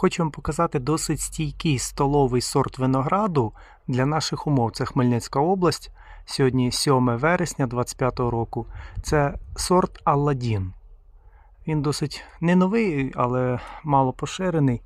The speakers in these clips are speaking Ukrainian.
Хочу вам показати досить стійкий столовий сорт винограду для наших умов. Це Хмельницька область. Сьогодні 7 вересня 2025 року. Це сорт Алладін. Він досить не новий, але мало поширений.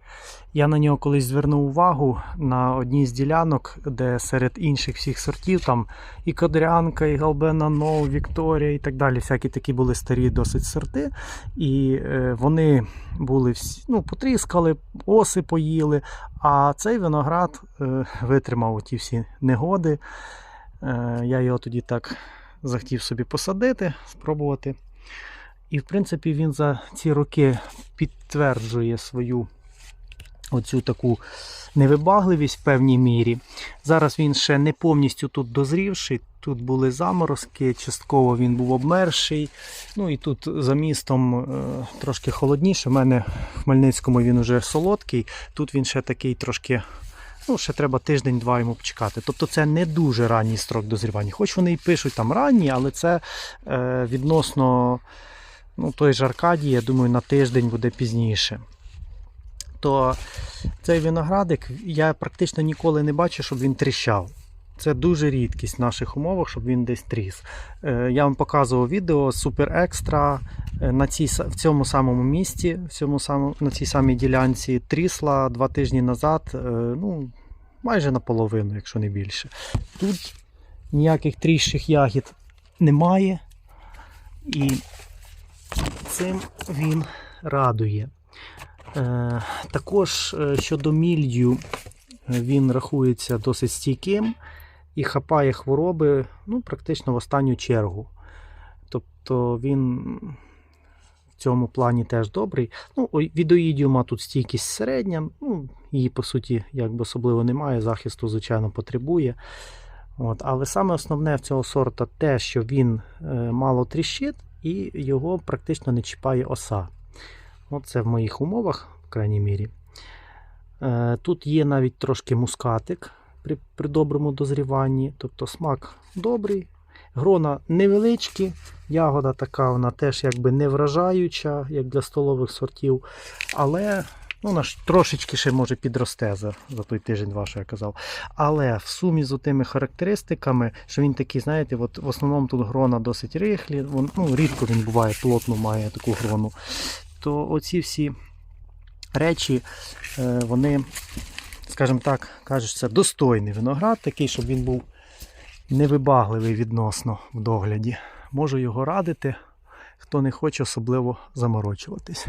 Я на нього колись звернув увагу на одній з ділянок, де серед інших всіх сортів там і Кадрянка, і Галбена Ноу, Вікторія і так далі. Всякі такі були старі досить сорти. І е, вони були всі, ну, потріскали, оси поїли. А цей виноград е, витримав ті всі негоди. Е, я його тоді так захотів собі посадити, спробувати. І, в принципі, він за ці роки підтверджує свою оцю таку невибагливість в певній мірі. Зараз він ще не повністю тут дозрівший. Тут були заморозки, частково він був обмерший. Ну і тут за містом е, трошки холодніше. У мене в Хмельницькому він вже солодкий. Тут він ще такий трошки. Ну, ще треба тиждень-два йому почекати. Тобто це не дуже ранній строк дозрівання. Хоч вони і пишуть там ранні, але це е, відносно ну, той ж Аркадій, я думаю, на тиждень буде пізніше. То цей виноградик я практично ніколи не бачу, щоб він тріщав. Це дуже рідкість в наших умовах, щоб він десь тріс. Е, Я вам показував відео супер екстра е, на цій, в цьому самому місці, в цьому самому, на цій самій ділянці трісла два тижні назад, е, ну, майже наполовину, якщо не більше. Тут ніяких тріщих ягід немає. І цим він радує. Е, також е, щодо мільдю, він рахується досить стійким і хапає хвороби ну, практично в останню чергу. Тобто він в цьому плані теж добрий. Ну, від тут стійкість середня, ну, її по суті якби особливо немає, захисту, звичайно, потребує. От, але саме основне в цього сорта те, що він е, мало тріщить і його практично не чіпає оса. Оце в моїх умовах, в крайній мірі. Е, Тут є навіть трошки мускатик при, при доброму дозріванні, тобто смак добрий. Грона невеличкі, ягода така, вона теж якби не вражаюча, як для столових сортів. Але ну, ж трошечки ще може підросте за, за той тиждень-два, що я казав. Але в сумі з тими характеристиками, що він такий, знаєте, от в основному тут грона досить рихлі, вон, ну, рідко він буває плотно має таку грону. То оці всі речі, е, вони, скажімо так, кажуть, це достойний виноград, такий, щоб він був невибагливий відносно в догляді. Можу його радити, хто не хоче особливо заморочуватись.